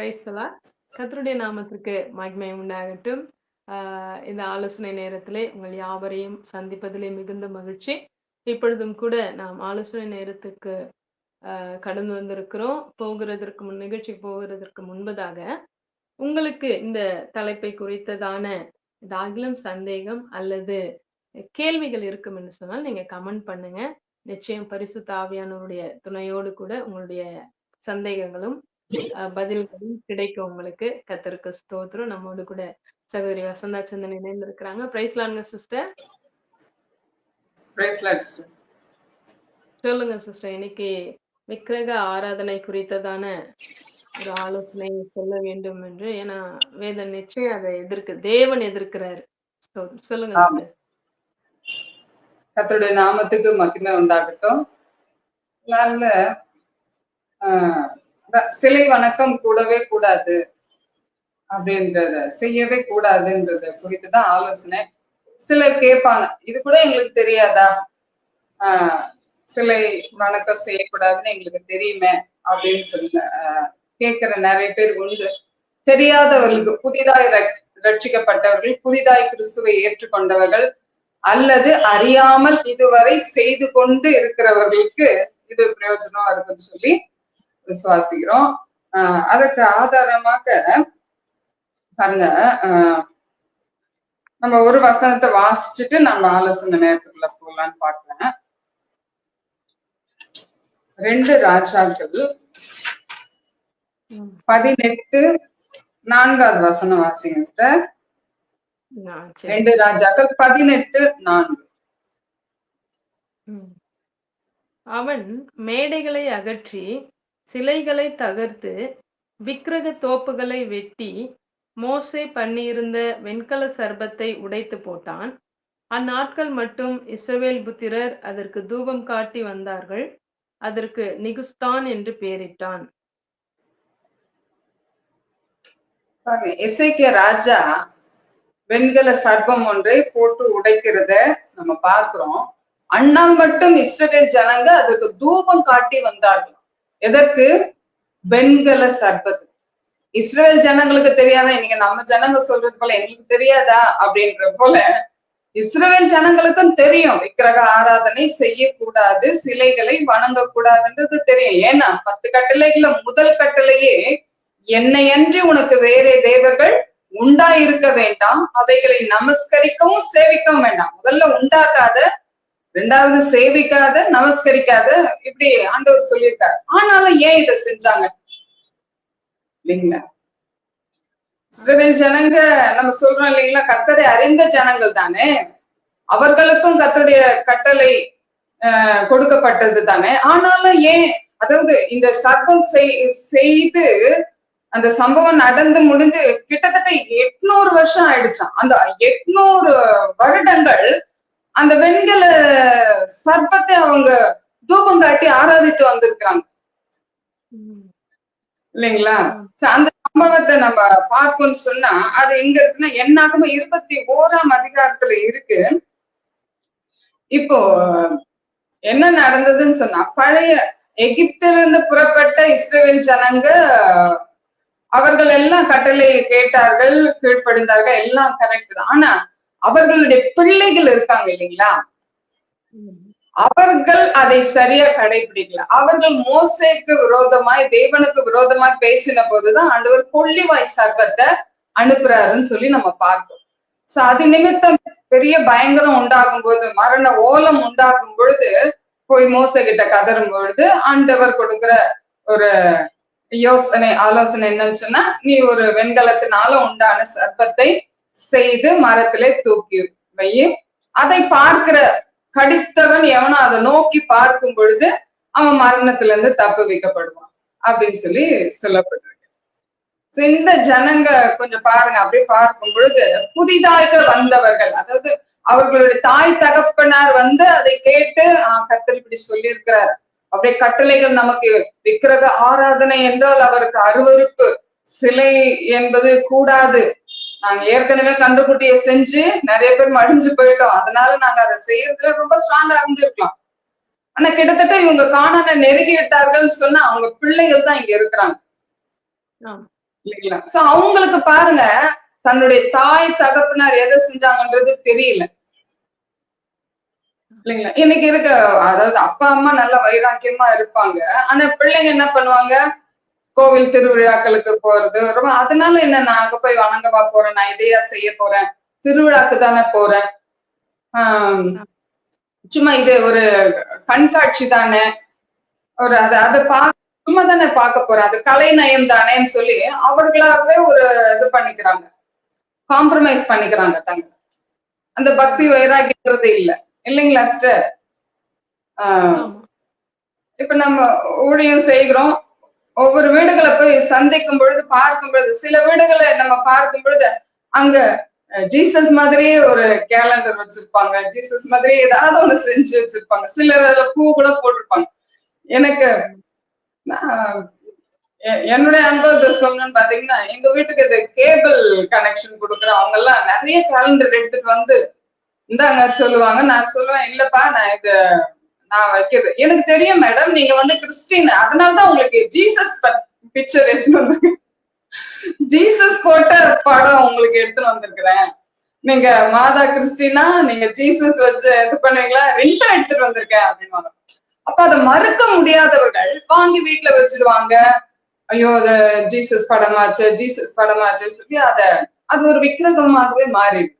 பிரைஸ்தலா கத்தருடைய நாமத்திற்கு மகிமை உண்டாகட்டும். ஆஹ் இந்த ஆலோசனை நேரத்திலே உங்கள் யாவரையும் சந்திப்பதிலே மிகுந்த மகிழ்ச்சி. இப்பொழுதும் கூட நாம் ஆலோசனை நேரத்துக்கு ஆஹ் கடந்து வந்திருக்கிறோம். போகிறதற்கு முன் நிகழ்ச்சிக்கு போகிறதற்கு முன்பதாக உங்களுக்கு இந்த தலைப்பை குறித்ததான ஏதாகிலும் சந்தேகம் அல்லது கேள்விகள் இருக்கும் என்று சொன்னால் நீங்க கமெண்ட் பண்ணுங்க. நிச்சயம் பரிசு தாவியானவருடைய துணையோடு கூட உங்களுடைய சந்தேகங்களும் பதில்களும் கிடைக்கும் உங்களுக்கு. கத்தருக்கு ஸ்தோத்திரம். நம்மோடு கூட சகோதரி வசந்தா சந்தன் இணைந்து இருக்கிறாங்க பிரைஸ்லாங்க சிஸ்டர் Bracelets. சொல்லுங்க சிஸ்டர் இன்னைக்கு விக்கிரக ஆராதனை குறித்ததான ஒரு ஆலோசனை சொல்ல வேண்டும் என்று. ஏன்னா வேதம் நிச்சயம் அதை எதிர்க்கு தேவன் எதிர்க்கிறாரு. சொல்லுங்க. கர்த்தருடைய நாமத்துக்கு மகிமை உண்டாகட்டும். நல்ல ஆஹ், சிலை வணக்கம் கூடவே கூடாது அப்படின்றத செய்யவே கூடாதுன்றத குறித்து தான் ஆலோசனை. சிலர் கேட்பாங்க இது கூட எங்களுக்கு தெரியாதா? ஆஹ், சிலை வணக்கம் செய்யக்கூடாதுன்னு எங்களுக்கு தெரியுமே அப்படின்னு சொல்ல கேட்கிற நிறைய பேர் உண்டு. தெரியாதவர்களுக்கு புதிதாய் ரட்சிக்கப்பட்டவர்கள் புதிதாய் கிறிஸ்துவை ஏற்றுக்கொண்டவர்கள் அல்லது அறியாமல் இதுவரை செய்து கொண்டு இருக்கிறவர்களுக்கு இது பிரயோஜனமா இருக்குன்னு சொல்லி விசுவாசிக்கிறோம் ஆஹ் அதுக்கு ஆதாரமாக பாருங்க நம்ம ஒரு வசனத்தை வாசிச்சுட்டு நம்ம ஆலோசனை நேரத்துக்குள்ள போகலான்னு பாக்குறேன் ரெண்டு ராஜாக்கள். பதினெட்டு நான்காவது வசனம் வாசிங்க சரி. ரெண்டு ராஜாக்கள் பதினெட்டு நான்கு. அவன் மேடைகளை அகற்றி சிலைகளை தகர்த்து விக்கிரக தோப்புகளை வெட்டி மோசே பண்ணியிருந்த வெண்கல சர்பத்தை உடைத்து போட்டான். அந்நாட்கள் மட்டும் இஸ்ரவேல் புத்திரர் அதற்கு தூபம் காட்டி வந்தார்கள். அதற்கு நிகுஸ்தான் என்று பெயரிட்டான். இசைக்கிய ராஜா வெண்கல சர்பம் ஒன்றை போட்டு உடைக்கிறத நம்ம பார்க்கிறோம். அண்ணா மட்டும் இஸ்ரவேல் ஜனங்க அதுக்கு தூபம் காட்டி வந்தார்கள். எதற்கு? வெண்கல சர்பத்து. இஸ்ரேல் ஜனங்களுக்கு தெரியாதா? இன்னைக்கு நம்ம ஜனங்க சொல்றது போல எங்களுக்கு தெரியாதா? அப்படின்ற போல இஸ்ரேல் ஜனங்களுக்கும் தெரியும். விக்கிரக ஆராதனை செய்யக்கூடாது சிலைகளை வணங்கக்கூடாதுன்றது தெரியும். ஏன்னா பத்து கட்டளைகள முதல் கட்டளையே என்னையன்றி உனக்கு வேறே தேவர்கள் உண்டாயிருக்க வேண்டாம் அவைகளை நமஸ்கரிக்கவும் சேவிக்கவும் வேண்டாம். முதல்ல உண்டாக்காத ரெண்டாவது சேவிக்காத நமஸ்கரிக்காத இப்படி ஆண்டவர் சொல்லியிருக்காரு. ஆனாலும் ஏன் இதை செஞ்சாங்க? இல்லைங்களா? இஸ்ரேல் ஜனங்க நம்ம சொல்றோம் இல்லைங்களா கத்தரை அறிந்த ஜனங்கள் தானே. அவர்களுக்கும் கத்தருடைய கட்டளை கொடுக்கப்பட்டது தானே. ஆனாலும் ஏன் அதாவது இந்த சர்வம் செய்- செய்து அந்த சம்பவம் நடந்து முடிந்து கிட்டத்தட்ட எட்நூறு வருஷம் ஆயிடுச்சான் அந்த எட்நூறு வருடங்கள் அந்த வெண்கல சர்ப்பத்தை அவங்க தூபம் காட்டி ஆராதித்து வந்திருக்கிறாங்க. இல்லைங்களா? அந்த சம்பவத்தை நம்ம பார்ப்போம்னு சொன்னா அது எங்க இருக்குன்னா என்னாகம இருபத்தி ஓராம் அதிகாரத்துல இருக்கு. இப்போ என்ன நடந்ததுன்னு சொன்னா பழைய எகிப்திலிருந்து புறப்பட்ட இஸ்ரேல் ஜனங்க அவர்கள் எல்லாம் கட்டளை கேட்டார்கள் கீழ்ப்படிந்தார்கள் எல்லாம் கரெக்ட் தான். ஆனா அவர்களுடைய பிள்ளைகள் இருக்காங்க இல்லைங்களா? அவர்கள் அதை சரியா கடைபிடிக்கல. அவர்கள் மோசேக்கு விரோதமாய் தேவனுக்கு விரோதமாய் பேசின போதுதான் ஆண்டவர் கொள்ளிவாய் சர்பத்தை அனுப்புறாருன்னு சொல்லி நம்ம பார்க்கிறோம் சோ அது நிமித்தம் பெரிய பயங்கரம் உண்டாகும் போது மரண ஓலம் உண்டாகும் பொழுது போய் மோச கிட்ட கதறும் பொழுது ஆண்டவர் கொடுக்கிற ஒரு யோசனை ஆலோசனை என்னன்னு சொன்னா நீ ஒரு வெண்கலத்தினால உண்டான சர்பத்தை செய்து மரத்திலே தூக்கி வை அதை பார்க்கிற கடித்தவன் எவனோ அதை நோக்கி பார்க்கும் பொழுது அவன் மரணத்துல இருந்து தப்பு வைக்கப்படுவான் அப்படின்னு சொல்லி சொல்லப்பட்டிருக்கு. இந்த ஜனங்க கொஞ்சம் பாருங்க அப்படியே பார்க்கும் பொழுது புதிதாக வந்தவர்கள் அதாவது அவர்களுடைய தாய் தகப்பனார் வந்து அதை கேட்டு ஆஹ் கத்தர் இப்படி சொல்லியிருக்கிறார். அப்படியே கட்டளைகள் நமக்கு விக்கிரக ஆராதனை என்றால் அவருக்கு அருவருப்பு சிலை என்பது கூடாது. நாங்க ஏற்கனவே கன்றுக்குட்டியை செஞ்சு நிறைய பேர் மடிஞ்சு போயிட்டோம். அதனால நாங்க அதை செய்யறதுல ரொம்ப ஸ்ட்ராங்கா இருந்திருக்கலாம். ஆனா கிட்டத்தட்ட இவங்க காணான நெருங்கி விட்டார்கள் சொன்னா அவங்க பிள்ளைகள் தான் இங்க இருக்கிறாங்க. இல்லைங்களா? சோ அவங்களுக்கு பாருங்க தன்னுடைய தாய் தகப்பனார் எதை செஞ்சாங்கன்றது தெரியல. இல்லைங்களா? இன்னைக்கு இருக்க அதாவது அப்பா அம்மா நல்ல வைராக்கியமா இருப்பாங்க. ஆனா பிள்ளைங்க என்ன பண்ணுவாங்க? கோவில் திருவிழாக்களுக்கு போறது. ரொம்ப அதனால என்ன நான் அங்க போய் வணங்கவா போறேன்? நான் இதையா செய்ய போறேன்? திருவிழாக்கு தானே போறேன்? ஆஹ் சும்மா இது ஒரு கண்காட்சி தானே? ஒரு அதை அதை பா சும்மா தானே பார்க்க போறேன். அது கலை நயம் தானேன்னு சொல்லி அவர்களாகவே ஒரு இது பண்ணிக்கிறாங்க. காம்ப்ரமைஸ் பண்ணிக்கிறாங்க தங்க. அந்த பக்தி வைராகின்றது இல்ல. இல்லைங்களா சிஸ்டர்? இப்ப நம்ம ஊழியம் செய்கிறோம். ஒவ்வொரு வீடுகளை போய் சந்திக்கும் பொழுது பார்க்கும் பொழுது சில வீடுகளை நம்ம பார்க்கும் பொழுது அங்க ஜீசஸ் மாதிரியே ஒரு கேலண்டர் வச்சிருப்பாங்க. ஜீசஸ் மாதிரி ஏதாவது ஒண்ணு செஞ்சு வச்சிருப்பாங்க. சிலர் அதுல பூ கூட போட்டிருப்பாங்க. எனக்கு நான் என்னுடைய அனுபவத்தை சொல்லணும்னு பாத்தீங்கன்னா எங்க வீட்டுக்கு இது கேபிள் கனெக்ஷன் கொடுக்குற அவங்க எல்லாம் நிறைய கேலண்டர் எடுத்துட்டு வந்து இந்தாங்க சொல்லுவாங்க. நான் சொல்லுவேன் இல்லப்பா நான் இது நான் வைக்கிறது. எனக்கு தெரியும் மேடம் நீங்க வந்து கிறிஸ்டின். அதனாலதான் உங்களுக்கு ஜீசஸ் பிக்சர் எடுத்துட்டு வந்திருக்கேன் ஜீசஸ் போட்ட படம் உங்களுக்கு எடுத்துட்டு வந்திருக்கிறேன். நீங்க மாதா கிறிஸ்டினா நீங்க ஜீசஸ் வச்சு இது பண்ணுவீங்களா? ரெண்டும் எடுத்துட்டு வந்திருக்கேன் அப்படின்னு அப்ப அதை மறுக்க முடியாதவர்கள் வாங்கி வீட்டுல வச்சிருவாங்க ஐயோ அது ஜீசஸ் படமாச்சு ஜீசஸ் படமாச்சு சொல்லி அத அது ஒரு விக்கிரகமாகவே மாறிடுது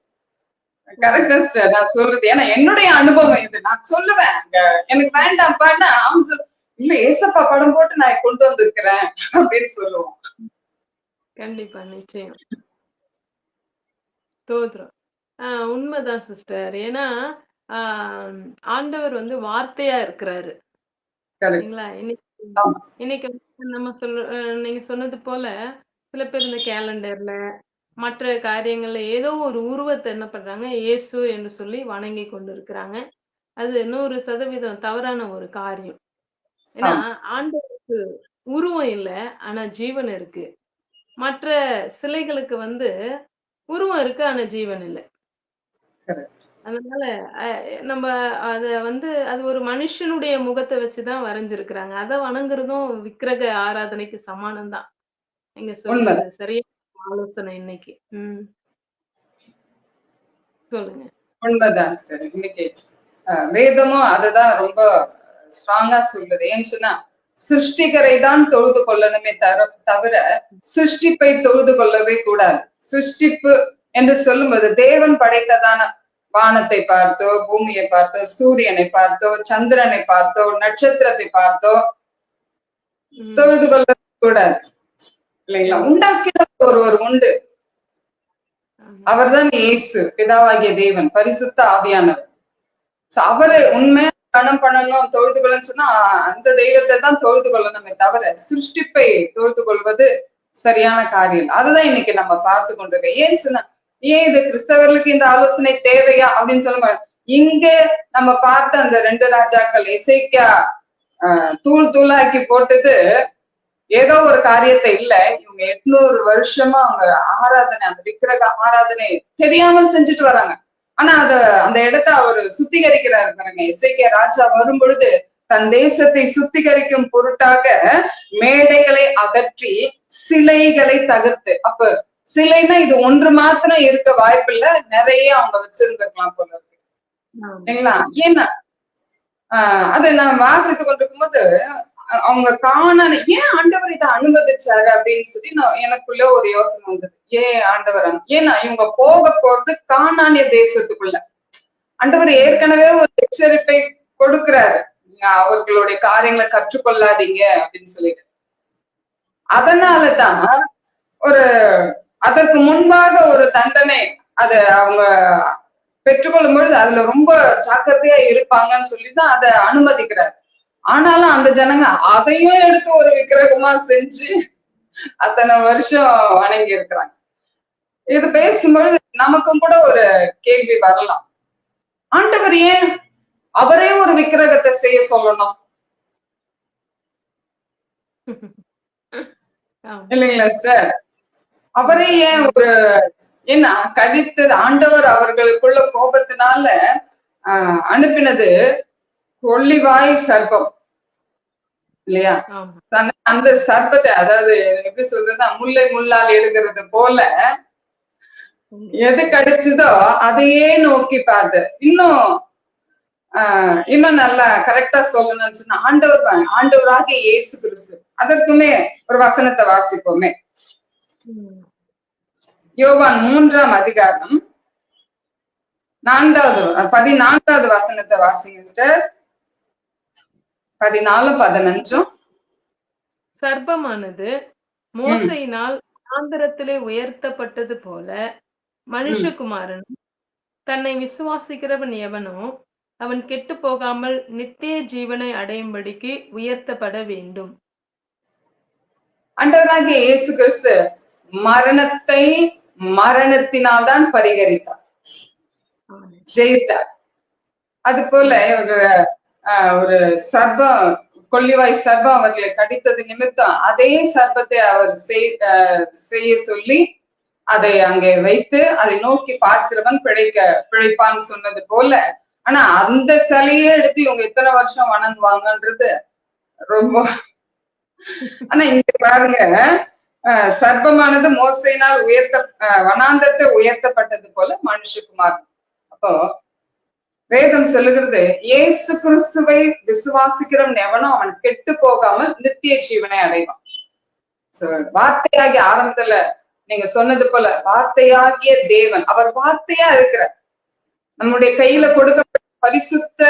கரெக்டா சிஸ்டர் நான் சொல்றது ஏன்னா என்னுடைய அனுபவம் இது. நான் சொல்லுவேன் எனக்கு வேண்டாம்ப்பான்னா அவன் சொல். இல்ல ஏசப்பா படம் போட்டு நான் கொண்டு வந்திருக்கிறேன் அப்படின்னு சொல்லுவான் கண்டிப்பா நிச்சயம். தோத்துரும் ஆஹ் உண்மைதான் சிஸ்டர். ஏன்னா ஆஹ் ஆண்டவர் வந்து வார்த்தையா இருக்கிறாரு. சரிங்களா இன்னைக்கு நம்ம சொல்ல அஹ் நீங்க சொன்னது போல சில பேர் இந்த கேலண்டர்ல மற்ற காரியங்கள்ல ஏதோ ஒரு உருவத்தை என்ன பண்றாங்க? இயேசு என்று சொல்லி வணங்கி கொண்டு இருக்கிறாங்க அது நூறு சதவீதம் தவறான ஒரு காரியம். ஏன்னா ஆண்டவருக்கு உருவம் இல்லை ஆனா ஜீவன் இருக்கு. மற்ற சிலைகளுக்கு வந்து உருவம் இருக்கு ஆனா ஜீவன் இல்லை. அதனால நம்ம அத வந்து அது ஒரு மனுஷனுடைய முகத்தை வச்சுதான் வரைஞ்சிருக்கிறாங்க. அதை வணங்குறதும் விக்கிரக ஆராதனைக்கு சமானம் தான் நீங்க சொல்றது சரியா ஆலோசனை இன்னைக்கு. ம். சொல்லுங்க. உண்மைதான். இன்னைக்கு வேதமும் அதுதான் ரொம்ப ஸ்ட்ராங்கா சொல்லுது. ஏன்னு சொன்னா சிருஷ்டிகரை தான் தொழுது கொள்ளணுமே தர தவிர சிருஷ்டிப்பை தொழுது கொள்ளவே கூடாது. சிருஷ்டிப்பு என்று சொல்லும்போது தேவன் படைத்ததான வானத்தை பார்த்தோ பூமியை பார்த்தோ சூரியனை பார்த்தோ சந்திரனை பார்த்தோ நட்சத்திரத்தை பார்த்தோ தொழுது கொள்ள கூடாது. இல்லைங்களா உண்டாக்கின ஒருவர் உண்டு. அவர்தான் இயேசு பிதாவாகிய தேவன் பரிசுத்த ஆவியானவர் அவரு உண்மையா பணம் பண்ணணும் தொழுது கொள்ளன்னு சொன்னா அந்த தெய்வத்தை தான் தொழுது கொள்ளணுமே தவிர சிருஷ்டிப்பை தொழுது கொள்வது சரியான காரியம். அதுதான் இன்னைக்கு நம்ம பார்த்து கொண்டிருக்கோம் ஏன் சொன்னா ஏன் இது கிறிஸ்தவர்களுக்கு இந்த ஆலோசனை தேவையா அப்படின்னு சொல்லும்போது இங்க நம்ம பார்த்த அந்த ரெண்டு ராஜாக்கள் இசைக்கா ஆஹ், தூள் தூளாக்கி போட்டது ஏதோ ஒரு காரியத்தை இல்ல இவங்க எட்நூறு வருஷமா அவங்க ஆராதனை அந்த விக்கிரக ஆராதனை தெரியாமல் செஞ்சுட்டு வராங்க. ஆனா அத அந்த இடத்த அவர் சுத்திகரிக்கிறாரு பாருங்க. இசைக்கிய ராஜா வரும் பொழுது தன் தேசத்தை சுத்திகரிக்கும் பொருட்டாக மேடைகளை அகற்றி சிலைகளை தகர்த்து. அப்ப சிலைனா இது ஒன்று மாத்திரம் இருக்க வாய்ப்பில்ல நிறைய அவங்க வச்சிருந்திருக்கலாம் போல இருக்கு. இல்லைங்களா? ஏன்னா ஆஹ் அதை நான் வாசித்து கொண்டிருக்கும்போது அஹ் அவங்க காணான ஏன் ஆண்டவர் இதை அனுமதிச்சாரு அப்படின்னு சொல்லி நான் எனக்குள்ள ஒரு யோசனை வந்தது. ஏன் ஆண்டவர் அனு- ஏன்னா இவங்க போக போறது காணானிய தேசத்துக்குள்ள. ஆண்டவர் ஏற்கனவே ஒரு எச்சரிப்பை கொடுக்கிறாரு. அவர்களுடைய காரியங்களை கற்றுக்கொள்ளாதீங்க அப்படின்னு சொல்லிட்டு. அதனாலதான் ஒரு அதற்கு முன்பாக ஒரு தண்டனை அது அவங்க பெற்றுக்கொள்ளும் பொழுது அதுல ரொம்ப ஜாக்கிரதையா இருப்பாங்கன்னு சொல்லி தான் அதை அனுமதிக்கிறார். ஆனாலும் அந்த ஜனங்க அதையும் எடுத்து ஒரு விக்கிரகமா செஞ்சு அத்தனை வருஷம் வணங்கி இருக்கிறாங்க. இது பேசும்பொழுது நமக்கும் கூட ஒரு கேள்வி வரலாம். ஆண்டவர் ஏன் அவரே ஒரு விக்கிரகத்தை செய்ய சொல்லணும். இல்லைங்களா சிஸ்டர்? அவரே ஏன் ஒரு ஏன்னா கடித்து ஆண்டவர் அவர்களுக்குள்ள கோபத்தினால அனுப்பினது கொள்ளிவாய் சர்ப்பம். இல்லையா? அந்த- சர்ப்பத்தை அதாவது எப்படி சொல்றதுன்னா முல்லை முள்ளால் எடுக்கிறது போல எது கிடைச்சதோ அதையே நோக்கி பார்த்து. இன்னும் ஆஹ் இன்னும் நல்லா கரெக்டா சொல்லணும்னு சொன்னா ஆண்டவர் தான் ஆண்டவராகிய இயேசு கிறிஸ்து. அதற்குமே ஒரு வசனத்தை வாசிப்போமே. யோவான் மூன்றாம் அதிகாரம் நான்காவது பதினான்காவது வசனத்தை வாசிங்க பதினாலும் பதினஞ்சும். சர்ப்பமானது மோசையினால் ஆந்திரத்திலே உயர்த்தப்பட்டது போல மனுஷகுமாரன் தன்னை விசுவாசிக்கிறவன் எவனோ அவன் கெட்டு போகாமல் நித்திய ஜீவனை அடையும்படிக்கு உயர்த்தப்பட வேண்டும். ஆண்டவராகிய இயேசு கிறிஸ்து மரணத்தை மரணத்தினால் தான் பரிகரித்தார் ஜெயித்தார். அது போல ஒரு ஆஹ், ஒரு சர்பம் கொள்ளிவாய் சர்பம் அவர்களை கடித்தது நிமித்தம் அதே சர்ப்பத்தை அவர் செய்- செய்ய சொல்லி அதை அங்கே வைத்து அதை நோக்கி பார்க்கிறவன் பிழைக்க பிழைப்பான்னு சொன்னது போல. ஆனா அந்த சிலையே எடுத்து இவங்க இத்தனை வருஷம் வணங்குவாங்கன்றது ரொம்ப ஆனா இங்க பாருங்க ஆஹ், சர்ப்பமானது மோசையினால் உயர்த்த வனாந்தத்தை உயர்த்தப்பட்டது போல மனுஷகுமார் அப்போ வேதம் சொல்லுகிறது ஏசு கிறிஸ்துவை விசுவாசிக்கிறவன் எவனோ அவன் கெட்டு போகாமல் நித்திய ஜீவனை அடைவான் So, வார்த்தையாகி ஆரம்பத்துல நீங்க சொன்னது போல வார்த்தையாகிய தேவன் அவர் வார்த்தையா இருக்கிறார் நம்முடைய கையில கொடுக்கப்பட்ட பரிசுத்த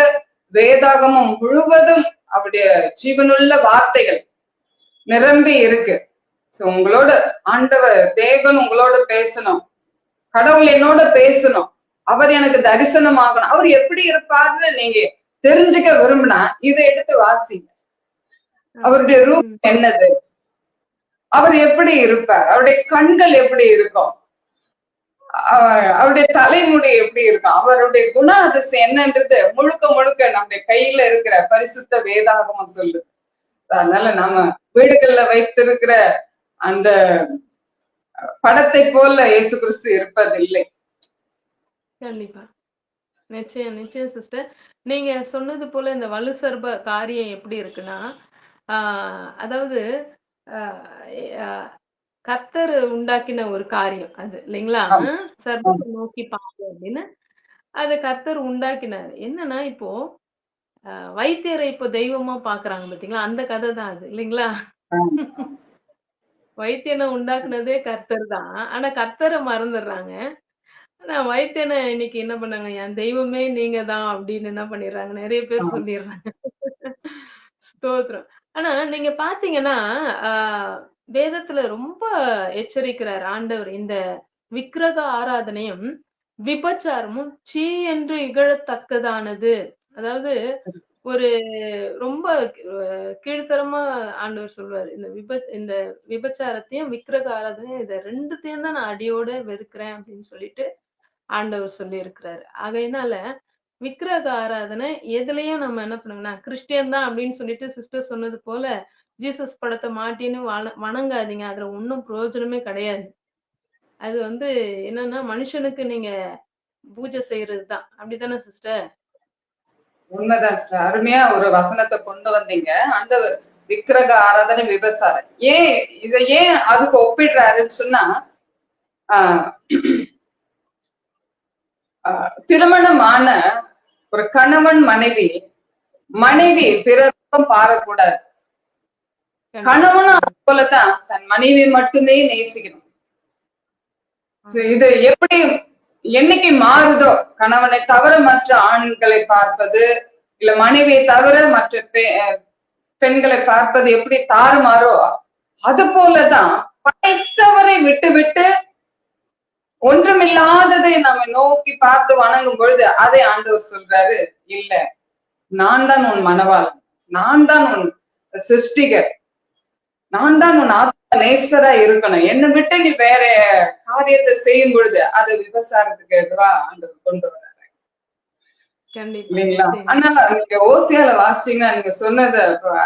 வேதாகமம் முழுவதும் அவருடைய ஜீவனுள்ள வார்த்தைகள் நிரம்பி இருக்கு சோ உங்களோட ஆண்டவர் தேவன் உங்களோட பேசணும் கடவுள் என்னோட பேசணும் அவர் எனக்கு தரிசனம் ஆகணும் அவர் எப்படி இருப்பாருன்னு நீங்க தெரிஞ்சுக்க விரும்பினா இதை எடுத்து வாசிங்க. அவருடைய ரூபம் என்னது? அவர் எப்படி இருப்பார்? அவருடைய கண்கள் எப்படி இருக்கும்? அவருடைய தலைமுடி எப்படி இருக்கும்? அவருடைய குண அதிசயம் என்னன்றது முழுக்க முழுக்க நம்முடைய கையில இருக்கிற பரிசுத்த வேதாகமம் சொல்லுது. அதனால நாம வீடுகள்ல வைத்திருக்கிற அந்த படத்தை போல இயேசு கிறிஸ்து இருப்பதில்லை. கண்டிப்பா. நிச்சயம் நிச்சயம் சிஸ்டர் நீங்க சொன்னது போல இந்த வலு சர்ப காரியம் எப்படி இருக்குன்னா ஆஹ் அதாவது ஆஹ் கர்த்தர் உண்டாக்கின ஒரு காரியம் அது இல்லைங்களா? ஆமா. சர்பத்தை நோக்கி பாரு அப்படின்னு. அது கர்த்தர் உண்டாக்கினார். என்னன்னா இப்போ வைத்தியரை இப்போ தெய்வமா பாக்குறாங்க பாத்தீங்களா? அந்த கதை தான் அது இல்லைங்களா? வைத்தியனை உண்டாக்குனதே கர்த்தர் தான். ஆனா கர்த்தரை மறந்துடுறாங்க. ஆனா வைத்தியனை இன்னைக்கு என்ன பண்ணாங்க? என் தெய்வமே நீங்க தான் அப்படின்னு என்ன பண்ணிடுறாங்க? நிறைய பேர் ஆமா. சொல்லிடுறாங்க. ஸ்தோத்திரம். ஆனா நீங்க பாத்தீங்கன்னா ஆஹ் வேதத்துல ரொம்ப எச்சரிக்கிறார் ஆண்டவர். இந்த விக்கிரக ஆராதனையும் விபச்சாரமும் சீ என்று இகழத்தக்கதானது. அதாவது ஒரு ரொம்ப கீழ்த்தரமா ஆண்டவர் சொல்வார். இந்த விப இந்த விபச்சாரத்தையும் விக்கிரக ஆராதனையும் இத ரெண்டுத்தையும் தான் நான் அடியோட வெறுக்கிறேன் அப்படின்னு சொல்லிட்டு ஆண்டவர் சொல்லி இருக்கிறாரு ஆகையினால விக்கிரக ஆராதனை எதுலயும் நம்ம என்ன பண்ணுங்கன்னா கிறிஸ்டியன் தான் அப்படின்னு சொல்லிட்டு சிஸ்டர் சொன்னது போல ஜீசஸ் படத்தை மாட்டின்னு வண- வணங்காதீங்க. அதுல ஒன்றும் பிரயோஜனமே கிடையாது. அது வந்து என்னன்னா மனுஷனுக்கு நீங்க பூஜை செய்யறது தான். அப்படித்தானே சிஸ்டர் உண்மைதான் சிஸ்டர் அருமையா ஒரு வசனத்தை கொண்டு வந்தீங்க. ஆண்டவர் விக்கிரக ஆராதனை விபசாரம். ஏன் இத ஏன் அதுக்கு ஒப்பிடுறாருன்னு சொன்னா ஆஹ் திருமணமான ஒரு கணவன் மனைவி மனைவி பிறரும் பாரக்கூடாது கணவனும் அது போலதான் தன் மனைவி மட்டுமே நேசிக்கணும். இது எப்படி என்னைக்கு மாறுதோ கணவனை தவிர மற்ற ஆண்களை பார்ப்பது இல்ல மனைவியை தவிர மற்ற பெண்களை பார்ப்பது எப்படி தாறுமாறோ அது போலதான் படைத்தவரை விட்டு விட்டு ஒன்றுமில்லாததை நம்ம நோக்கி பார்த்து வணங்கும் பொழுது அதை ஆண்டவர் சொல்றாரு இல்ல நான் தான் உன் மனவாளன் நான் தான் உன் சிருஷ்டிகர். நான் தான் உன் ஆத்ம நேசரா இருக்கணும். என்னை விட்டு நீ வேற காரியத்தை செய்யும் பொழுது அது விபசாரத்துக்கு எதிரா ஆண்டவர் கொண்டு வர இல்லைங்களா. அதனால நீங்க ஓசியால வாசிச்சீங்கன்னா நீங்க சொன்னதை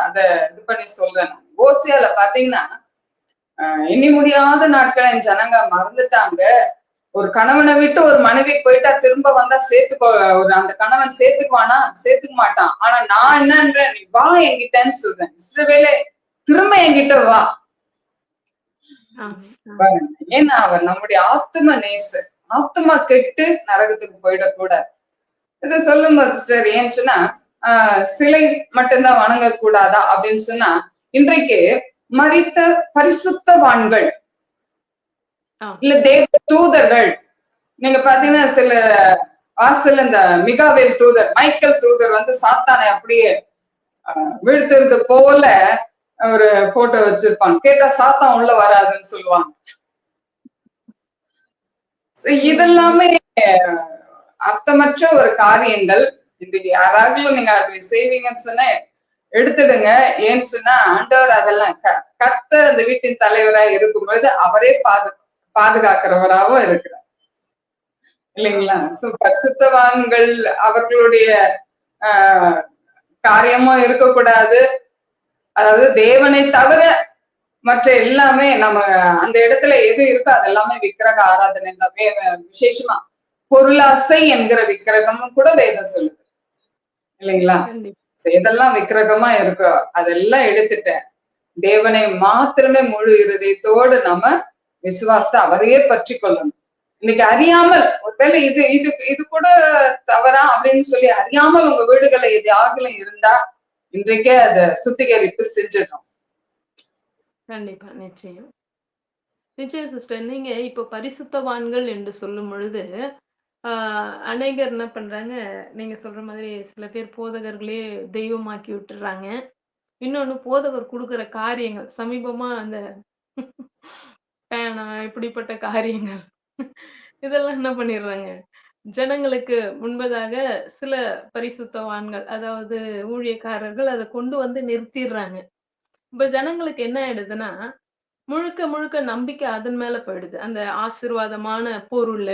அத இது பண்ணி சொல்றேன். ஓசியால பாத்தீங்கன்னா எண்ணி முடியாத நாட்கள் என் ஜனங்க மறந்துட்டாங்க. ஒரு கணவனை விட்டு ஒரு மனைவி போயிட்டா திரும்ப வந்தா சேர்த்துக்கோ ஒரு அந்த கணவன் சேர்த்துக்குவானா? சேர்த்துக்க மாட்டான். ஆனா நான் என்னன்றேன் நீ வா என்கிட்டன்னு சொல்றேன். இஸ்ரவேலே திரும்ப என்கிட்ட வா. ஏன்னா அவர் நம்முடைய ஆத்ம நேசர். ஆத்மா கெட்டு நரகத்துக்கு போயிடக்கூடாது. இது சொல்லுங்க சிஸ்டர் ஏன்னு சொன்னா ஆஹ் சிலை மட்டும்தான் வணங்க கூடாதா அப்படின்னு சொன்னா இன்றைக்கு மரித்த பரிசுத்தவான்கள். இல்ல தேவ தூதர்கள். நீங்க பாத்தீங்கன்னா சில வாசல்ல இந்த மிகாவேல் தூதர் மைக்கேல் தூதர் வந்து சாத்தானை அப்படியே வீழ்த்துறது போல ஒரு போட்டோ வச்சிருப்பாங்க. கேட்டா சாத்தான் உள்ள வராதுன்னு சொல்லுவாங்க. இதெல்லாமே அர்த்தமற்ற ஒரு காரியங்கள். இன்னைக்கு யாராவது நீங்க அப்படி செய்வீங்கன்னு சொன்னா எடுத்துடுங்க. ஏன்னு சொன்னா ஆண்டவர் அதெல்லாம் க- அந்த வீட்டின் தலைவரா இருக்கும்பொழுது அவரே பாதுகாப்பு பாதுகாக்கிறவராகவும் இருக்கிறார். இல்லைங்களா? சோ பரிசுத்தவான்கள் அவர்களுடைய ஆஹ் காரியமும் இருக்கக்கூடாது. அதாவது தேவனை தவிர மற்ற எல்லாமே நம்ம அந்த இடத்துல எது இருக்கோ அது எல்லாமே விக்கிரக ஆராதனை தான். வே- விசேஷமா பொருளாசை என்கிற விக்கிரகமும் கூட வேதம் சொல்லுது. இல்லைங்களா. எதெல்லாம் விக்கிரகமா இருக்கோ அதெல்லாம் எடுத்துட்டேன். தேவனை மாத்திரமே முழு இருதயத்தோடு நம்ம விசுவாசத்தை அவரையே பற்றி கொள்ளணும். இன்னைக்கு அறியாமல் ஒருவேளை இது இது இது கூட தவறா அப்படின்னு சொல்லி அறியாமல் உங்க வீடுகளை எதாவது இருந்தா இன்றைக்கே அத சுத்திகரிப்பு செஞ்சிடும் கண்டிப்பா நிச்சயம். நிச்சயம் சிஸ்டர் நீங்க இப்ப பரிசுத்தவான்கள் என்று சொல்லும் பொழுது ஆஹ் அநேகர் என்ன பண்றாங்க நீங்க சொல்ற மாதிரி சில பேர் போதகர்களே தெய்வமாக்கி விட்டுறாங்க. இன்னொன்னு போதகர் கொடுக்குற காரியங்கள் சமீபமா அந்த பேனா இப்படிப்பட்ட காரியங்கள். இதெல்லாம் என்ன பண்ணிடுறாங்க? ஜனங்களுக்கு முன்பதாக சில பரிசுத்தவான்கள் அதாவது ஊழியக்காரர்கள் அதை கொண்டு வந்து நிறுத்திடுறாங்க. இப்ப ஜனங்களுக்கு என்ன ஆயிடுதுன்னா முழுக்க முழுக்க நம்பிக்கை அதன் மேல போயிடுது. அந்த ஆசீர்வாதமான பொருள்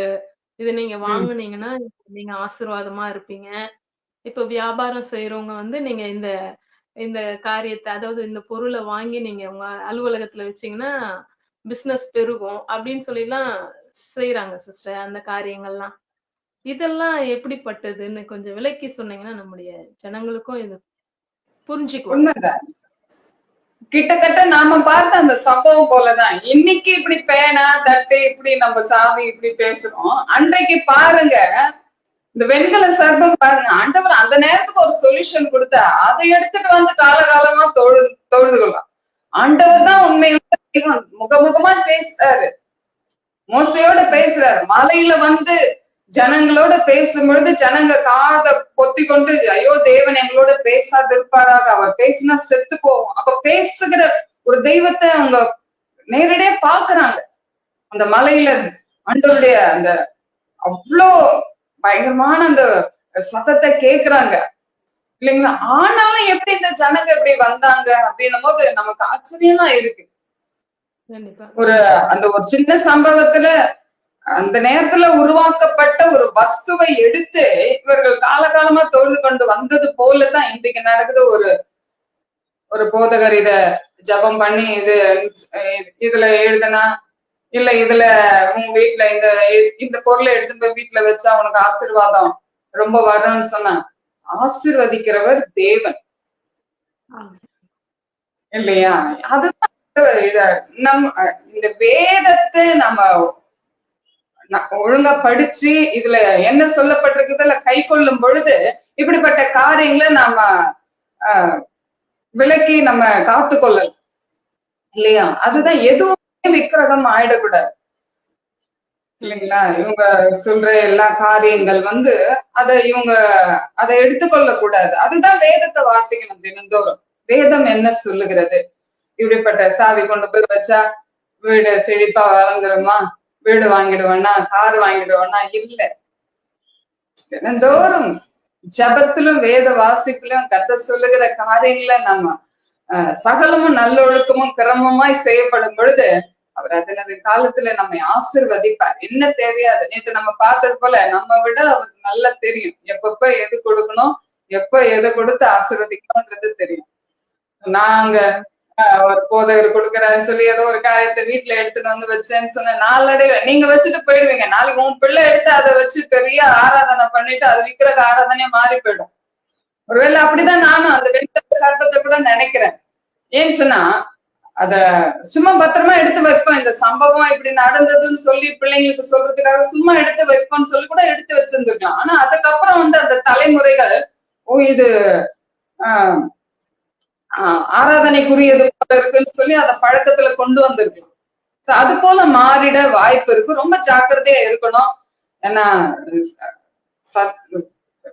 இதை நீங்க வாங்குனீங்கன்னா நீங்க ஆசீர்வாதமா இருப்பீங்க. இப்ப வியாபாரம் செய்யறவங்க வந்து நீங்க இந்த இந்த காரியத்தை அதாவது இந்த பொருளை வாங்கி நீங்க உங்க அலுவலகத்துல வச்சீங்கன்னா பிசினஸ் பெருகும் அப்படின்னு சொல்லிலாம் செய்யறாங்க சிஸ்டர் அந்த காரியங்கள்லாம். இதெல்லாம் எப்படிப்பட்டதுன்னு கொஞ்சம் விளக்கி சொன்னீங்கன்னா நம்முடைய ஜனங்களுக்கும் இது புரிஞ்சுக்குவோம். கிட்டத்தட்ட நாம பார்த்த அந்த சம்பவம் போலதான். இன்னைக்கு இப்படி பேனா தட்டு இப்படி நம்ம சாமி இப்படி பேசுறோம். அன்றைக்கு பாருங்க இந்த வெண்கல சர்பம் பாருங்க ஆண்டவர் அந்த நேரத்துக்கு ஒரு சொல்யூஷன் கொடுத்தா அதை எடுத்துட்டு வந்து காலகாலமா தொழு தொழுது கொள்ளலாம் ஆண்டவர் தான் உண்மையுள்ள முகமுகமா பேசுறாரு. மோசையோட பேசுறாரு. மலையில வந்து ஜனங்களோட பேசும் பொழுது ஜனங்க காத பொத்தி கொண்டு ஐயோ தேவன் எங்களோட பேசாது இருப்பாராக அவர் பேசினா செத்து போவோம். அப்ப பேசுகிற ஒரு தெய்வத்தை அவங்க நேரடியா பாக்குறாங்க. அந்த மலையில ஆண்டவருடைய அந்த அவ்வளோ பயங்கரமான அந்த சத்தத்தை கேக்குறாங்க. இல்லைங்களா? ஆனாலும் எப்படி இந்த ஜனங்க இப்படி வந்தாங்க அப்படின்னும் போது நமக்கு ஆச்சரியமா இருக்கு. ஒரு அந்த ஒரு சின்ன சம்பவத்துல அந்த நேரத்துல உருவாக்கப்பட்ட ஒரு வஸ்துவை எடுத்து இவர்கள் காலகாலமா தொழுது கொண்டு வந்தது போலதான் இன்றைக்கு நடக்குது. ஒரு ஒரு போதகர் இத ஜபம் பண்ணி இது இதுல எழுதுனா இல்ல இதுல உங்க வீட்டுல இந்த இந்த பொருளை எடுத்து போய் வீட்டுல வச்சா உனக்கு ஆசீர்வாதம் ரொம்ப வரும்னு சொன்னா ஆசீர்வதிக்கிறவர் தேவன். இல்லையா? இத நம் இந்த வேதத்தை நம்ம ஒழுங்கா படிச்சு இதுல என்ன சொல்லப்பட்டிருக்குதுல கை கொள்ளும் பொழுது இப்படிப்பட்ட காரியங்களை நாம ஆஹ், விலக்கி நம்ம காத்து கொள்ளலாம் இல்லையா? அதுதான் எதுவுமே விக்கிரகம் ஆயிடக்கூடாது. இல்லைங்களா? இவங்க சொல்ற எல்லா காரியங்கள் வந்து அதை இவங்க அதை எடுத்துக்கொள்ள கூடாது அதுதான் வேதத்தை வாசிக்கணும் தினந்தோறும். வேதம் என்ன சொல்லுகிறது? இப்படிப்பட்ட சாவி கொண்டு போய் வச்சா வீடு செழிப்பா வளர்ந்துருமா வீடு வாங்கிடுவோம்னா கார் வாங்கிடுவோம்னா இல்ல தினந்தோறும் ஜபத்திலும் வேத வாசிப்பிலும் கத்த சொல்லுகிற காரியங்களை நம்ம சகலமும் நல்லொழுக்கமும் கிரமமாய் செய்யப்படும் பொழுது அவர் அதனது காலத்துல நம்மை ஆசிர்வதிப்பார் என்ன தேவையோ அது நேற்று நம்ம பார்த்தது போல நம்ம விட அவருக்கு நல்லா தெரியும் எப்பப்ப எது கொடுக்கணும் எப்ப எதை கொடுத்து ஆசிர்வதிக்கணும்ன்றது தெரியும் நாங்க ஒரு போதை கொடுக்கறாருன்னு சொல்லி ஏதோ ஒரு காரியத்தை வீட்டுல எடுத்துட்டு வந்து வச்சேன்னு சொன்ன நாளடைவு நீங்க வச்சுட்டு போயிடுவீங்க. நாளைக்கு உன் பிள்ளை எடுத்து அதை வச்சு பெரிய ஆராதனை பண்ணிட்டு அது விக்கிரக ஆராதனையா மாறி போயிடும். ஒருவேளை அப்படிதான் நானும் அந்த வெண்கல சர்ப்பத்தை கூட நினைக்கிறேன். ஏன்னு சொன்னா அத சும்மா பத்திரமா எடுத்து வைப்போம். இந்த சம்பவம் இப்படி நடந்ததுன்னு சொல்லி பிள்ளைங்களுக்கு சொல்றதுக்காக சும்மா எடுத்து வைப்போம்னு சொல்லி கூட எடுத்து வச்சிருந்துருக்கலாம். ஆனா அதுக்கப்புறம் வந்து அந்த தலைமுறைகள் ஓ இது ஆஹ் ஆராதனைக்குரியது போல இருக்குன்னு சொல்லி அந்த பழக்கத்துல கொண்டு வந்திருக்கலாம் சோ அது போல மாறிட வாய்ப்பு இருக்கு. ரொம்ப ஜாக்கிரதையா இருக்கணும். ஏன்னா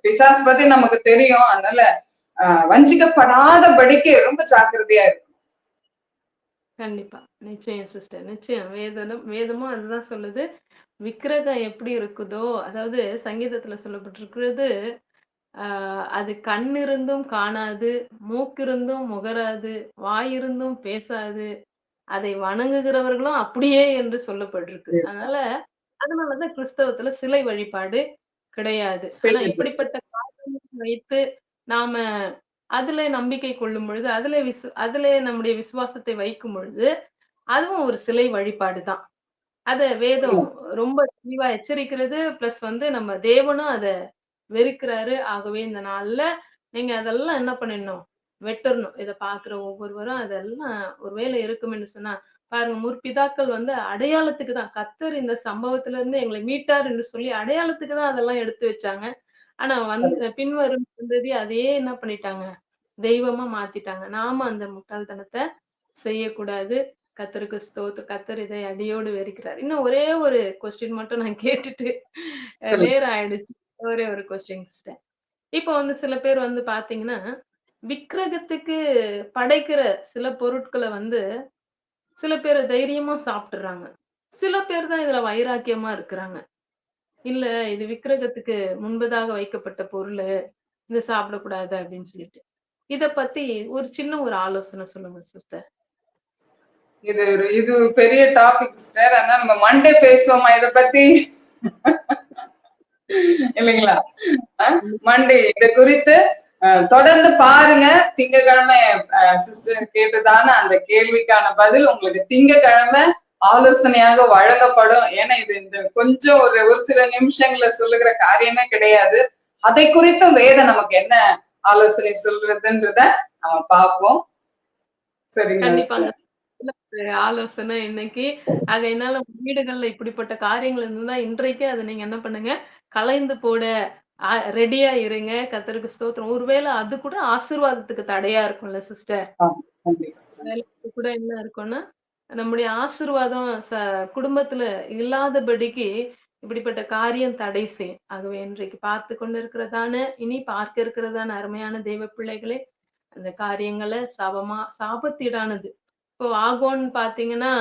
பிசாஸ் பத்தி நமக்கு தெரியும். அதனால ஆஹ் வஞ்சிக்கப்படாதபடிக்கு ரொம்ப ஜாக்கிரதையா இருக்கும் கண்டிப்பா. நிச்சயம் சிஸ்டர் நிச்சயம். வேதனம் வேதமும் அதுதான் சொல்லுது. விக்கிரகம் எப்படி இருக்குதோ அதாவது சங்கீதத்துல சொல்லப்பட்டிருக்கிறது அது கண் இருந்தும் காணாது மூக்கிருந்தும் முகராது வாயிருந்தும் பேசாது அதை வணங்குகிறவர்களும் அப்படியே என்று சொல்லப்பட்டிருக்கு. அதனால அதனாலதான் கிறிஸ்தவத்துல சிலை வழிபாடு கிடையாது. ஆனா. இப்படிப்பட்ட வைத்து நாம அதுல நம்பிக்கை கொள்ளும் பொழுது அதுல விசு அதுல நம்முடைய விசுவாசத்தை வைக்கும் பொழுது அதுவும் ஒரு சிலை வழிபாடு தான். அத வேதம் ரொம்ப தெளிவா எச்சரிக்கிறது பிளஸ் வந்து நம்ம தேவனும் அத வெறுக்கிறாரு. ஆகவே இந்த நாள்ல நீங்க அதெல்லாம் என்ன பண்ணிடணும்? வெட்டறணும். இத பாக்குற ஒவ்வொருவரும் அதெல்லாம் ஒருவேளை இருக்கும்னு சொன்னா பாருங்க முற்பிதாக்கள் வந்து அடையாளத்துக்கு தான். கத்தர் இந்த சம்பவத்துல இருந்து எங்களை மீட்டார் என்று சொல்லி அடையாளத்துக்கு தான் அதெல்லாம் எடுத்து வச்சாங்க. ஆனா வந்து பின்வரும் சந்ததி அதையே என்ன பண்ணிட்டாங்க? தெய்வமா மாத்திட்டாங்க. நாம அந்த முட்டாள்தனத்தை செய்யக்கூடாது. கத்தருக்கு ஸ்தோத்து கத்தர் இதை அடியோடு வெறுக்கிறார். இன்னும் ஒரே ஒரு கொஸ்டின் மட்டும் நான் கேட்டுட்டு. நேரம் ஆயிடுச்சு. ஒரே ஒரு கொஸ்டின் சிஸ்டர் இப்போ வந்து சில பேர் வந்து பாத்தீங்கன்னா விக்கிரகத்துக்கு படைக்கிற சில பொருட்களை வந்து சில பேர் தைரியமா சாப்பிட்டுறாங்க. சில பேர் தான் இதுல வைராக்கியமா இருக்கிறாங்க. இல்ல இது விக்கிரகத்துக்கு முன்பதாக வைக்கப்பட்ட பொருள் இது சாப்பிடக்கூடாது அப்படின்னு சொல்லிட்டு. இத பத்தி ஒரு சின்ன ஒரு ஆலோசனை சொல்லுங்க சிஸ்டர் இது இது பெரிய டாபிக் சிஸ்டர் ஆனா நம்ம மண்டே பேசுவோமா இத பத்தி? இல்லைங்களா? மண்டே இது குறித்து தொடர்ந்து பாருங்க. திங்கக்கிழமை சிஸ்டர் கேட்டதான அந்த கேள்விக்கான பதில். உங்களுக்கு திங்கக்கிழமை ஆலோசனையாக வழங்கப்படும். ஏன்னா இது இந்த கொஞ்சம் ஒரு ஒரு சில நிமிஷங்கள்ல சொல்லுகிற காரியமே கிடையாது. அதை குறித்தும் வேதம் நமக்கு என்ன ஆலோசனை சொல்றதுன்றத பார்ப்போம். ஒரு ஆலோசனை இன்னைக்கு. ஆக என்னால வீடுகள்ல இப்படிப்பட்ட காரியங்கள் இருந்தா இன்றைக்கே அதை நீங்க என்ன பண்ணுங்க கலைந்து போட ரெடியா இருங்க. கத்தருக்கு ஸ்தோத்திரம். ஒருவேளை அது கூட ஆசீர்வாதத்துக்கு தடையா இருக்கும்ல சிஸ்டர் கூட என்ன இருக்கும்னா நம்முடைய ஆசீர்வாதம் ச குடும்பத்துல இல்லாதபடிக்கு இப்படிப்பட்ட காரியம் தடை செய்யும் ஆகவே இன்றைக்கு பார்த்து கொண்டு இருக்கிறதான இனி பார்க்க இருக்கிறதான அருமையான தெய்வ பிள்ளைகளே அந்த காரியங்களை சாபமா சாபத்தீடானது. இப்போ ஆகோன்னு பாத்தீங்கன்னா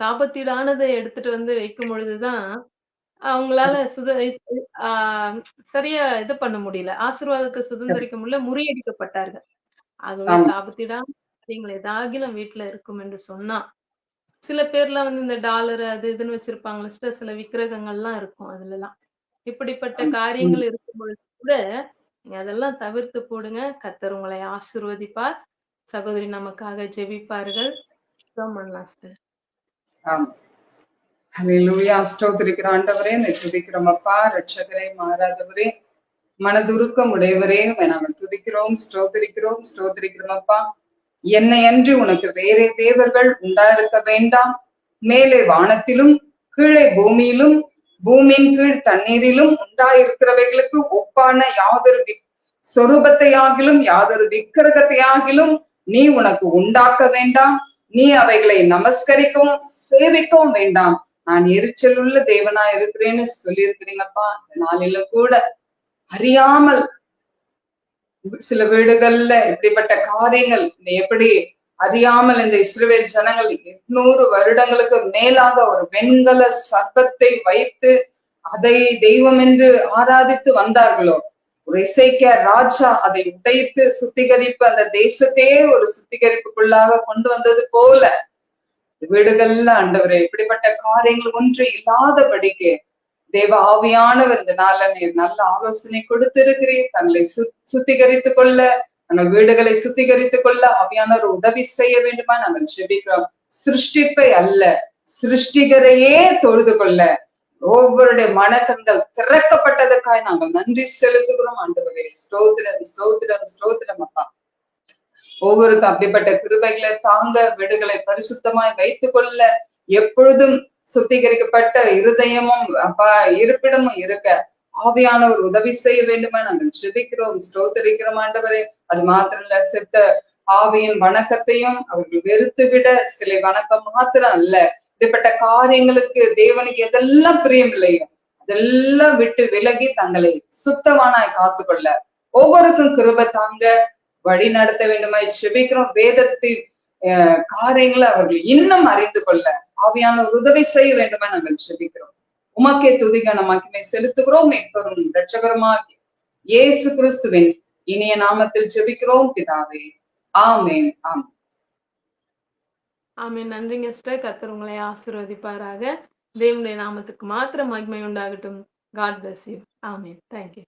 சாபத்தீடானதை எடுத்துட்டு வந்து வைக்கும் பொழுதுதான் அவங்களால சுத சரியா இது பண்ண முடியல. ஆசீர்வாதத்தை சுதந்திரிக்க முடியல. முறியடிக்கப்பட்டார்கள். ஆகவே. சாபத்திடாம நீங்கள் ஏதாகிலும் வீட்டுல இருக்கும் என்று சொன்னா சில பேர்லாம் வந்து இந்த டாலர் அது இதுன்னு வச்சிருப்பாங்க சிஸ்டர் சில விக்கிரகங்கள்லாம் இருக்கும் அதுல எல்லாம் இப்படிப்பட்ட. காரியங்கள் இருக்கும் பொழுது கூட நீங்க அதெல்லாம் தவிர்த்து போடுங்க. கத்தர் உங்களை ஆசீர்வதிப்பார். சகோதரி நமக்காக ஜெபிப்பார்கள். பண்ணலாம் சிஸ்டர் ஆமா ஹalleluya ஆண்டவரே துதிக்கிறோம் அப்பா. ரட்சகரே மாறாதவரே மனதுருக்கம் உடையவரே நாங்கள் துதிக்கிறோம் ஸ்தோத்திரிக்கிறோம் ஸ்தோத்திரிக்கிறோம் அப்பா. என்னை அன்றி உனக்கு வேறே தேவர்கள் உண்டாயிருக்க வேண்டாம். மேலே வானத்திலும் கீழே பூமியிலும் பூமியின் கீழ் தண்ணீரிலும் உண்டாயிருக்கிறவைகளுக்கு ஒப்பான யாதொரு சொரூபத்தையாகிலும் யாதொரு விக்கிரகத்தையாகிலும் நீ உனக்கு உண்டாக்க வேண்டாம். நீ அவைகளை நமஸ்கரிக்கவும் சேவிக்கவும் வேண்டாம். நான் எரிச்சல் உள்ள தேவனா இருக்கிறேன்னு சொல்லியிருக்கிறீங்கப்பா இந்த நாளில கூட அறியாமல் சில வீடுகள்ல இப்படிப்பட்ட காரியங்கள் எப்படி அறியாமல் இந்த இஸ்ரேல் ஜனங்கள் எட்நூறு வருடங்களுக்கு மேலாக ஒரு வெண்கல சர்ப்பத்தை வைத்து அதை தெய்வம் என்று ஆராதித்து வந்தார்களோ? ஒரு இசைக்க ராஜா அதை உடைத்து சுத்திகரிப்பு அந்த தேசத்தையே ஒரு சுத்திகரிப்புக்குள்ளாக கொண்டு வந்தது போல வீடுகள்ல ஆண்டவரே இப்படிப்பட்ட காரியங்கள் ஒன்று இல்லாதபடிக்கு தேவ ஆவியானவர் இந்த நாள்ல நீர் நல்ல ஆலோசனை கொடுத்திருக்கிறீர். தங்களை சு சுத்திகரித்துக் கொள்ள நாங்கள் வீடுகளை சுத்திகரித்துக் கொள்ள ஆவியானவர் உதவி செய்ய வேண்டுமா? நாங்கள் ஜெபிக்கிறோம். சிருஷ்டிப்பை அல்ல சிருஷ்டிகரையே தொழுது கொள்ள. ஒவ்வொருடைய மனக்கண்கள் திறக்கப்பட்டதற்காக நாங்கள் நன்றி செலுத்துகிறோம். ஆண்டவரே ஸ்தோத்திரம் ஸ்தோத்திரம் ஸ்தோத்திரம் அப்பா. ஒவ்வொருக்கும் அப்படிப்பட்ட கிருபைகளை தாங்க வீடுகளை பரிசுத்தமாய் வைத்துக் கொள்ள எப்பொழுதும் சுத்திகரிக்கப்பட்ட இருதயமும் அப்பா இருப்பிடமும் இருக்க ஆவியானவர் உதவி செய்ய வேண்டுமா நாங்கள் ஜெபிக்கிறோம் ஸ்தோத்தரிக்கிறோம் ஆண்டவரே. அது மாத்திரம் இல்ல செத்த ஆவியின் வணக்கத்தையும் அவர்கள் வெறுத்து விட சிலை வணக்கம் மாத்திரம் அல்ல. இப்படிப்பட்ட காரியங்களுக்கு தேவனுக்கு எதெல்லாம் பிரியம் இல்லையோ அதெல்லாம் விட்டு விலகி தங்களை சுத்தமானாய் காத்துக்கொள்ள. ஒவ்வொருக்கும் கிருப தாங்க வழி நடத்த வேண்டுமாய் செபிக்கிறோம் வேதத்தின் காரியங்களை அவர்கள் இன்னும் அறிந்து கொள்ள ஆவியான உதவி செய்ய வேண்டுமா நாங்கள் செபிக்கிறோம் உமக்கே துதிக நமக்குமே செலுத்துகிறோம். மீட்பரும் இரட்சகருமாகி இயேசு கிறிஸ்துவின் இனிய நாமத்தில் ஜெபிக்கிறோம். பிதாவே ஆமேன் ஆமென். ஆமென். நன்றிங்க சிஸ்டர். கத்தர் உங்களை ஆசீர்வதிப்பாராக. தேவனுடைய நாமத்துக்கு மாத்திரம் மகிமை உண்டாகட்டும். God bless you amen. Thank you